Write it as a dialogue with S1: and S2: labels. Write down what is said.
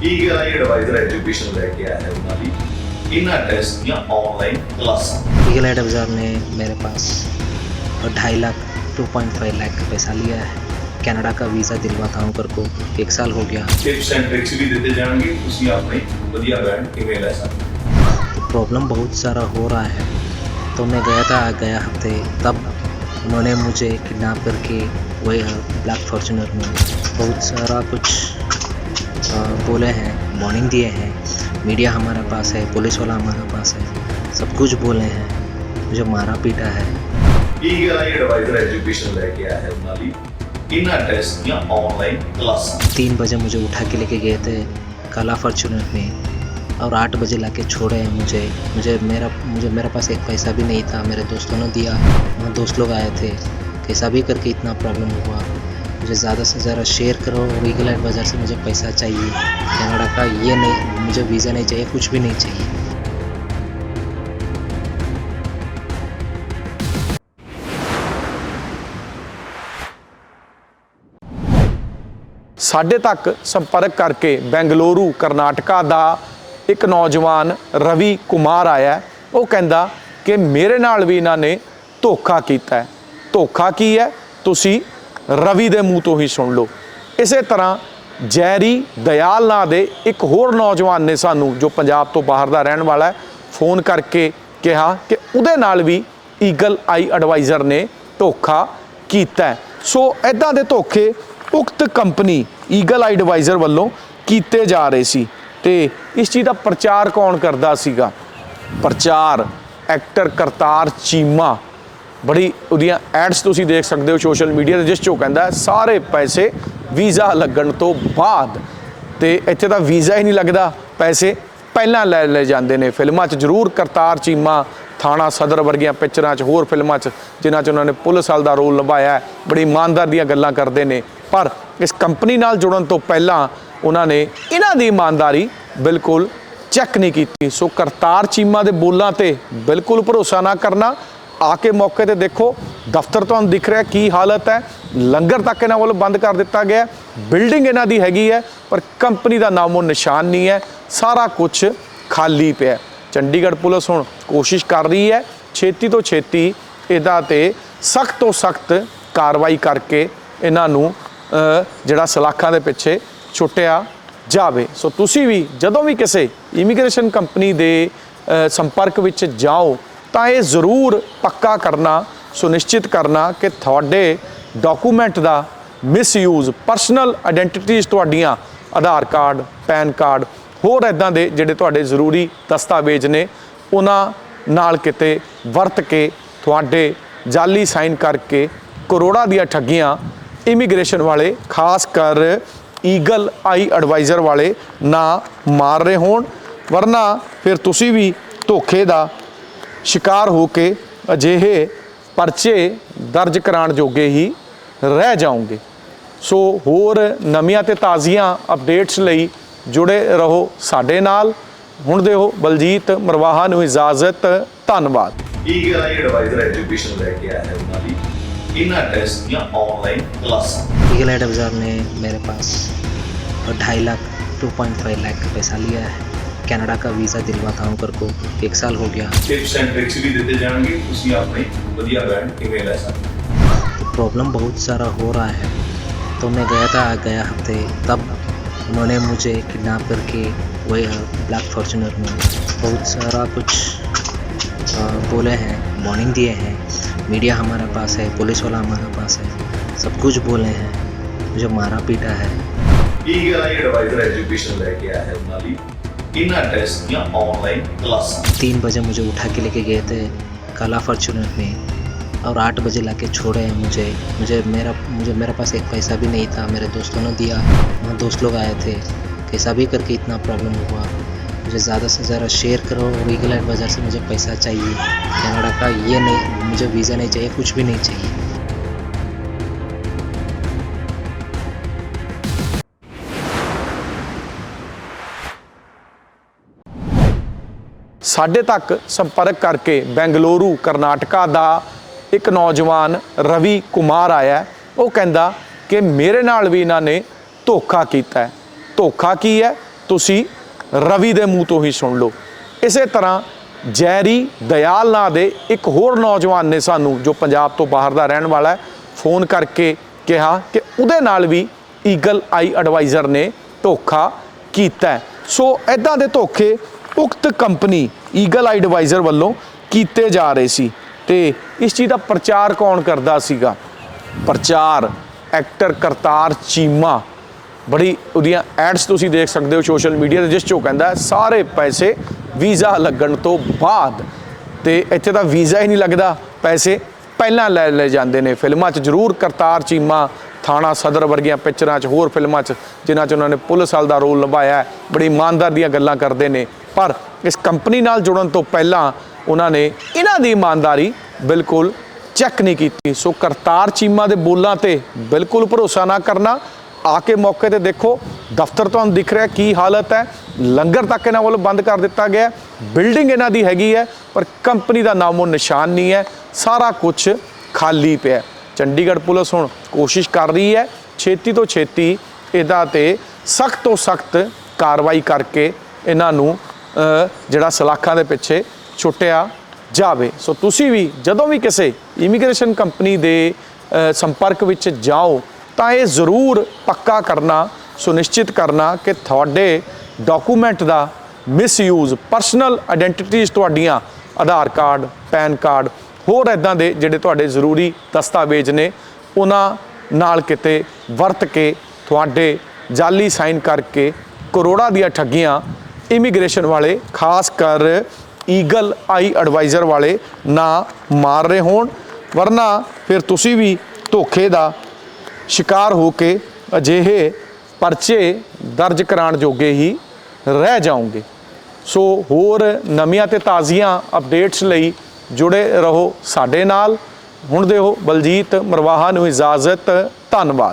S1: ಈಗ
S2: eagle add बाज़ार ने मेरे पास ढाई lakh two point five lakh का पैसा लिया है। कनाडा का वीज़ा दिलवाता हूँ को एक साल हो गया। तो प्रॉब्लम बहुत सारा हो रहा है। तो मैं गया था गया हफ़्ते तब उन्होंने मुझे किडनैप करके वही ब्लैक फॉर्चुनर में बहुत सारा कुछ बोले हैं वार्निंग दिए हैं। मीडिया हमारे पास है पुलिस वाला हमारे पास है सब कुछ बोले हैं। जो मारा पीटा है। तीन बजे मुझे उठा के लेके गए थे कला फॉर्चुनर में। और आठ बजे ला के छोड़े हैं मुझे। मुझे मेरा मुझे मेरे पास एक पैसा भी नहीं था। मेरे दोस्तों ने दिया। वहाँ दोस्त लोग आए थे। कैसा भी करके इतना प्रॉब्लम हुआ। मुझे ज़्यादा से ज़्यादा शेयर करो रीगल एडवाइज़र से मुझे पैसा चाहिए कनाडा का ये नहीं मुझे वीज़ा नहीं चाहिए कुछ भी नहीं चाहिए
S3: ਸਾਡੇ ਤੱਕ ਸੰਪਰਕ ਕਰਕੇ ਬੈਂਗਲੁਰੂ ਕਰਨਾਟਕਾ ਦਾ ਇੱਕ ਨੌਜਵਾਨ ਰਵੀ ਕੁਮਾਰ ਆਇਆ ਹੈ। ਉਹ ਕਹਿੰਦਾ ਕਿ ਮੇਰੇ ਨਾਲ ਵੀ ਇਹਨਾਂ ਨੇ ਧੋਖਾ ਕੀਤਾ ਹੈ ਧੋਖਾ ਕੀ ਹੈ ਤੁਸੀਂ ਰਵੀ ਦੇ ਮੂੰਹ ਤੋਂ ਹੀ ਸੁਣ ਲਓ। ਇਸੇ ਤਰ੍ਹਾਂ ਜੈਰੀ ਦਇਆਲ ਨਾਂ ਦੇ ਇੱਕ ਹੋਰ ਨੌਜਵਾਨ ਨੇ ਸਾਨੂੰ ਜੋ ਪੰਜਾਬ ਤੋਂ ਬਾਹਰ ਦਾ ਰਹਿਣ ਵਾਲਾ ਹੈ, ਫੋਨ ਕਰਕੇ ਕਿਹਾ ਕਿ ਉਹਦੇ ਨਾਲ ਵੀ ਈਗਲ ਆਈ ਐਡਵਾਈਜ਼ਰ ਨੇ ਧੋਖਾ ਕੀਤਾ ਸੋ ਐਦਾਂ ਦੇ ਧੋਖੇ ਉਕਤ ਕੰਪਨੀ ਈਗਲ ਆਈ ਐਡਵਾਈਜ਼ਰ ਵੱਲੋਂ ਕੀਤੇ ਜਾ ਰਹੇ ਸੀ ਤੇ ਇਸ ਚੀਜ਼ ਦਾ ਪ੍ਰਚਾਰ ਕੌਣ ਕਰਦਾ ਸੀਗਾ? ਪ੍ਰਚਾਰ ਐਕਟਰ ਕਰਤਾਰ ਚੀਮਾ। ਬੜੀ ਉਹਦੀਆਂ ਐਡਸ ਤੁਸੀਂ ਦੇਖ ਸਕਦੇ ਹੋ ਸੋਸ਼ਲ ਮੀਡੀਆ ਤੇ, ਜਿਸ 'ਚੋਂ ਕਹਿੰਦਾ ਸਾਰੇ ਪੈਸੇ ਵੀਜ਼ਾ ਲੱਗਣ ਤੋਂ ਬਾਅਦ। ਤੇ ਇੱਥੇ ਤਾਂ ਵੀਜ਼ਾ ਹੀ ਨਹੀਂ ਲੱਗਦਾ, ਪੈਸੇ ਪਹਿਲਾਂ ਲੈ ਲੈ ਜਾਂਦੇ ਨੇ। ਫਿਲਮਾਂ 'ਚ ਜ਼ਰੂਰ ਕਰਤਾਰ ਚੀਮਾ, ਥਾਣਾ ਸਦਰ ਵਰਗੀਆਂ ਪਿਕਚਰਾਂ 'ਚ, ਹੋਰ ਫਿਲਮਾਂ 'ਚ, ਜਿਨ੍ਹਾਂ 'ਚ ਉਹਨਾਂ ਨੇ ਪੁਲਿਸ ਵਾਲ ਦਾ ਰੋਲ ਨਿਭਾਇਆ ਬੜੀ ਇਮਾਨਦਾਰ ਦੀਆਂ ਗੱਲਾਂ ਕਰਦੇ ਨੇ। ਪਰ ਇਸ ਕੰਪਨੀ ਨਾਲ ਜੁੜਨ ਤੋਂ ਪਹਿਲਾਂ ਉਹਨਾਂ ਨੇ ਇਹਨਾਂ ਦੀ ਇਮਾਨਦਾਰੀ ਬਿਲਕੁਲ ਚੈੱਕ ਨਹੀਂ ਕੀਤੀ। ਸੋ ਕਰਤਾਰ ਚੀਮਾ ਦੇ ਬੋਲਾਂ ਤੇ ਬਿਲਕੁਲ ਭਰੋਸਾ ਨਾ ਕਰਨਾ ਆ ਕੇ ਮੌਕੇ ਤੇ ਦੇਖੋ, ਦਫ਼ਤਰ ਤੁਹਾਨੂੰ ਦਿਖ ਰਿਹਾ ਕੀ ਹਾਲਤ ਹੈ। ਲੰਗਰ ਤੱਕ ਇਹਨਾਂ ਵੱਲੋਂ ਬੰਦ ਕਰ ਦਿੱਤਾ ਗਿਆ ਬਿਲਡਿੰਗ ਇਹਨਾਂ ਦੀ ਹੈਗੀ ਹੈ, ਪਰ ਕੰਪਨੀ ਦਾ ਨਾਮੋ ਨਿਸ਼ਾਨ ਨਹੀਂ ਹੈ। ਸਾਰਾ ਕੁਝ ਖਾਲੀ ਪਿਆ ਚੰਡੀਗੜ੍ਹ ਪੁਲਿਸ ਹੁਣ ਕੋਸ਼ਿਸ਼ ਕਰ ਰਹੀ ਹੈ, ਛੇਤੀ ਤੋਂ ਛੇਤੀ ਇਹਦਾ ਤੇ ਸਖਤ ਤੋਂ ਸਖਤ ਕਾਰਵਾਈ ਕਰਕੇ ਇਹਨਾਂ ਨੂੰ ਜਿਹੜਾ ਸਲਾਖਾਂ ਦੇ ਪਿੱਛੇ ਛੁੱਟਿਆ ਜਾਵੇ। ਸੋ ਤੁਸੀਂ ਵੀ, ਜਦੋਂ ਵੀ ਕਿਸੇ ਇਮੀਗ੍ਰੇਸ਼ਨ ਕੰਪਨੀ ਦੇ ਸੰਪਰਕ ਵਿੱਚ ਜਾਓ ਤਾਂ ਇਹ ਜ਼ਰੂਰ ਪੱਕਾ ਕਰਨਾ, ਸੁਨਿਸ਼ਚਿਤ ਕਰਨਾ ਕਿ ਤੁਹਾਡੇ ਡਾਕੂਮੈਂਟ ਦਾ ਮਿਸਯੂਜ਼ ਪਰਸਨਲ ਆਇਡੈਂਟੀਟੀਜ਼ ਤੁਹਾਡੀਆਂ ਆਧਾਰ ਕਾਰਡ, ਪੈਨ ਕਾਰਡ, ਹੋਰ ਇਦਾਂ ਦੇ ਜਿਹੜੇ ਤੁਹਾਡੇ ਜ਼ਰੂਰੀ ਦਸਤਾਵੇਜ਼ ਨੇ, ਉਹਨਾਂ ਨਾਲ ਕਿਤੇ ਵਰਤ ਕੇ ਤੁਹਾਡੇ ਜਾਲੀ ਸਾਈਨ ਕਰਕੇ ਕਰੋੜਾਂ ਦੀਆਂ ਠੱਗੀਆਂ ਇਮੀਗ੍ਰੇਸ਼ਨ ਵਾਲੇ, ਖਾਸ ਕਰ ਈਗਲ ਆਈ ਐਡਵਾਈਜ਼ਰ ਵਾਲੇ ਨਾ ਮਾਰ ਰਹੇ ਹੋਣ। ਵਰਨਾ ਫਿਰ ਤੁਸੀਂ ਵੀ ਧੋਖੇ ਦਾ ਸ਼ਿਕਾਰ ਹੋ ਕੇ ਅਜਿਹੇ ਪਰਚੇ ਦਰਜ ਕਰਾਉਣ ਜੋਗੇ ਹੀ ਰਹਿ ਜਾਉਂਗੇ ਸੋ ਹੋਰ ਨਵੀਆਂ ਤੇ ਤਾਜ਼ੀਆਂ ਅਪਡੇਟਸ ਲਈ ਜੁੜੇ ਰਹੋ ਸਾਡੇ ਨਾਲ। ਹੁਣ ਦਿਓ ਬਲਜੀਤ ਮਰਵਾਹਾ ਨੂੰ ਇਜਾਜ਼ਤ। ਧੰਨਵਾਦ।
S1: ਇਹ ਗੱਲ ਇਹ ਐਡਵਾਈਜ਼ਰ ਐਜੂਕੇਸ਼ਨ ਲੈ ਕੇ ਆਇਆ ਹੈ ਉਹਨਾਂ ਦੀ। ਇਹਨਾਂ ਟੈਸਟ ਦੀਆਂ ਆਨਲਾਈਨ ਕਲਾਸਾਂ।
S2: ईगल एडवाइजर ने मेरे पास ढाई lakh two point five lakh का पैसा कनाडा का वीज़ा दिलवाता हूँ कर को एक साल हो गया
S1: ਟਿਪਸ ਐਂਡ ਟ੍ਰਿਕਸ ਵੀ ਦਿੱਤੇ ਜਾਣਗੇ ਤੁਸੀਂ ਆਪਣੇ ਵਧੀਆ ਬੈਂਡ ਕਿਵੇਂ ਲੈ ਸਕਦੇ ਹੋ।
S2: तो प्रॉब्लम बहुत सारा हो रहा है तो मैं गया था गया हफ्ते तब उन्होंने मुझे किडनैप करके वही ब्लैक फॉर्चूनर में बहुत सारा कुछ अ, बोले हैं वार्निंग दिए हैं मीडिया हमारे पास है पुलिस वाला हमारे पास है सब कुछ बोले हैं मुझे मारा पीटा है
S1: ਈਗਲ ਆਈ ਐਡਵਾਈਜ਼ਰ ਐਜੂਕੇਸ਼ਨ ਲੈ ਕੇ ਆਇਆ ਹੈ ਉਹਨਾਂ या ऑनलाइन क्लास
S2: तीन बजे मुझे उठा के लेके गए थे, कला फॉर्चुनर में। और आठ बजे ला के छोड़े हैं मुझे। मुझे मेरा, मुझे मेरे पास एक पैसा भी नहीं था, मेरे दोस्तों ने दिया। वहाँ दोस्त लोग आए थे। कैसा भी करके इतना प्रॉब्लम हुआ। मुझे ज़्यादा से ज़्यादा शेयर करो वीगल बाज़ार से मुझे पैसा चाहिए। कनाडा का ये नहीं, मुझे वीज़ा नहीं चाहिए, कुछ भी नहीं चाहिए।
S3: ਸਾਡੇ ਤੱਕ ਸੰਪਰਕ ਕਰਕੇ ਬੈਂਗਲੁਰੂ, ਕਰਨਾਟਕਾ ਦਾ ਇੱਕ ਨੌਜਵਾਨ ਰਵੀ ਕੁਮਾਰ ਆਇਆ ਉਹ ਕਹਿੰਦਾ ਕਿ ਮੇਰੇ ਨਾਲ ਵੀ ਇਹਨਾਂ ਨੇ ਧੋਖਾ ਕੀਤਾ ਹੈ। ਧੋਖਾ ਕੀ ਹੈ? ਤੁਸੀਂ ਰਵੀ ਦੇ ਮੂੰਹ ਤੋਂ ਹੀ ਸੁਣ ਲਓ। ਇਸੇ ਤਰ੍ਹਾਂ ਜੈਰੀ ਦਇਆਲ ਨਾਂ ਦੇ ਇੱਕ ਹੋਰ ਨੌਜਵਾਨ ਨੇ ਸਾਨੂੰ ਜੋ ਪੰਜਾਬ ਤੋਂ ਬਾਹਰ ਦਾ ਰਹਿਣ ਵਾਲਾ ਹੈ, ਫੋਨ ਕਰਕੇ ਕਿਹਾ ਕਿ ਉਹਦੇ ਨਾਲ ਵੀ ਈਗਲ ਆਈ ਐਡਵਾਈਜ਼ਰ ਨੇ ਧੋਖਾ ਕੀਤਾ ਸੋ ਐਦਾਂ ਦੇ ਧੋਖੇ ਉਕਤ ਕੰਪਨੀ ਈਗਲ ਆਈ ਐਡਵਾਈਜ਼ਰ ਵੱਲੋਂ ਕੀਤੇ ਜਾ ਰਹੇ ਸੀ। ਤੇ ਇਸ ਚੀਜ਼ ਦਾ ਪ੍ਰਚਾਰ ਕੌਣ ਕਰਦਾ ਸੀਗਾ? ਪ੍ਰਚਾਰ ਐਕਟਰ ਕਰਤਾਰ ਚੀਮਾ। ਬੜੀ ਉਹਦੀਆਂ ਐਡਸ ਤੁਸੀਂ ਦੇਖ ਸਕਦੇ ਹੋ ਸੋਸ਼ਲ ਮੀਡੀਆ ਤੇ, ਜਿਸ ਚੋਂ ਕਹਿੰਦਾ ਸਾਰੇ ਪੈਸੇ ਵੀਜ਼ਾ ਲੱਗਣ ਤੋਂ ਬਾਅਦ। ਤੇ ਇੱਥੇ ਤਾਂ ਵੀਜ਼ਾ ਹੀ ਨਹੀਂ ਲੱਗਦਾ, ਪੈਸੇ ਪਹਿਲਾਂ ਲੈ ਲੈ ਜਾਂਦੇ ਨੇ। ਫਿਲਮਾਂ 'ਚ ਜ਼ਰੂਰ ਕਰਤਾਰ ਚੀਮਾ ਥਾਣਾ ਸਦਰ ਵਰਗੀਆਂ ਪਿਕਚਰਾਂ 'ਚ, ਹੋਰ ਫਿਲਮਾਂ 'ਚ, ਜਿਨ੍ਹਾਂ 'ਚ ਉਹਨਾਂ ਨੇ ਪੁਲਿਸ ਵਾਲ ਦਾ ਰੋਲ ਨਿਭਾਇਆ ਬੜੀ ਇਮਾਨਦਾਰ ਦੀਆਂ ਗੱਲਾਂ ਕਰਦੇ ਨੇ। ਪਰ ਇਸ ਕੰਪਨੀ ਨਾਲ ਜੁੜਨ ਤੋਂ ਪਹਿਲਾਂ ਉਹਨਾਂ ਨੇ ਇਹਨਾਂ ਦੀ ਇਮਾਨਦਾਰੀ ਬਿਲਕੁਲ ਚੈੱਕ ਨਹੀਂ ਕੀਤੀ। ਸੋ ਕਰਤਾਰ ਚੀਮਾ ਦੇ ਬੋਲਾਂ ਤੇ ਬਿਲਕੁਲ ਭਰੋਸਾ ਨਾ ਕਰਨਾ। ਆ ਕੇ ਮੌਕੇ ਤੇ ਦੇਖੋ, ਦਫ਼ਤਰ ਤੁਹਾਨੂੰ ਦਿਖ ਰਿਹਾ ਕੀ ਹਾਲਤ ਹੈ। ਲੰਗਰ ਤੱਕ ਇਹਨਾਂ ਵੱਲੋਂ ਬੰਦ ਕਰ ਦਿੱਤਾ ਗਿਆ ਬਿਲਡਿੰਗ ਇਹਨਾਂ ਦੀ ਹੈਗੀ ਹੈ, ਪਰ ਕੰਪਨੀ ਦਾ ਨਾਮੋ ਨਿਸ਼ਾਨ ਨਹੀਂ ਹੈ। ਸਾਰਾ ਕੁਝ ਖਾਲੀ ਪਿਆ ਚੰਡੀਗੜ੍ਹ ਪੁਲਿਸ ਹੁਣ ਕੋਸ਼ਿਸ਼ ਕਰ ਰਹੀ ਹੈ ਛੇਤੀ ਤੋਂ ਛੇਤੀ ਇਹਦਾ ਤੇ ਸਖਤ ਤੋਂ ਸਖਤ ਕਾਰਵਾਈ ਕਰਕੇ ਇਹਨਾਂ ਨੂੰ ਜਿਹੜਾ ਸਲਾਖਾਂ ਦੇ ਪਿੱਛੇ ਛੁੱਟਿਆ ਜਾਵੇ। ਸੋ ਤੁਸੀਂ ਵੀ, ਜਦੋਂ ਵੀ ਕਿਸੇ ਇਮੀਗ੍ਰੇਸ਼ਨ ਕੰਪਨੀ ਦੇ ਸੰਪਰਕ ਵਿੱਚ ਜਾਓ, ਤਾਂ ਇਹ ਜ਼ਰੂਰ ਪੱਕਾ ਕਰਨਾ, ਸੁਨਿਸ਼ਚਿਤ ਕਰਨਾ ਕਿ ਤੁਹਾਡੇ ਡਾਕੂਮੈਂਟ ਦਾ ਮਿਸਯੂਜ਼ ਪਰਸਨਲ ਆਇਡੈਂਟੀਟੀਜ਼ ਤੁਹਾਡੀਆਂ ਆਧਾਰ ਕਾਰਡ, ਪੈਨ ਕਾਰਡ ਹੋਰ ਇਦਾਂ ਦੇ ਜਿਹੜੇ ਤੁਹਾਡੇ ਜ਼ਰੂਰੀ ਦਸਤਾਵੇਜ਼ ਨੇ, ਉਹਨਾਂ ਨਾਲ ਕਿਤੇ ਵਰਤ ਕੇ ਤੁਹਾਡੇ ਜਾਲੀ ਸਾਈਨ ਕਰਕੇ ਕਰੋੜਾਂ ਦੀਆਂ ਠੱਗੀਆਂ ਇਮੀਗ੍ਰੇਸ਼ਨ ਵਾਲੇ, ਖਾਸ ਕਰ ਈਗਲ ਆਈ ਐਡਵਾਈਜ਼ਰ ਵਾਲੇ ਨਾ ਮਾਰ ਰਹੇ ਹੋਣ, ਵਰਨਾ ਫਿਰ ਤੁਸੀਂ ਵੀ ਧੋਖੇ ਦਾ ਸ਼ਿਕਾਰ ਹੋ ਕੇ ਅਜਿਹੇ ਪਰਚੇ ਦਰਜ ਕਰਾਉਣ ਜੋਗੇ ਹੀ ਰਹਿ ਜਾਓਗੇ। ਸੋ ਹੋਰ ਨਵੀਆਂ ਤੇ ਤਾਜ਼ੀਆਂ ਅਪਡੇਟਸ ਲਈ ਜੁੜੇ ਰਹੋ ਸਾਡੇ ਨਾਲ। ਹੁਣ ਦਿਓ ਬਲਜੀਤ ਮਰਵਾਹਾ ਨੂੰ ਇਜਾਜ਼ਤ ਧੰਨਵਾਦ।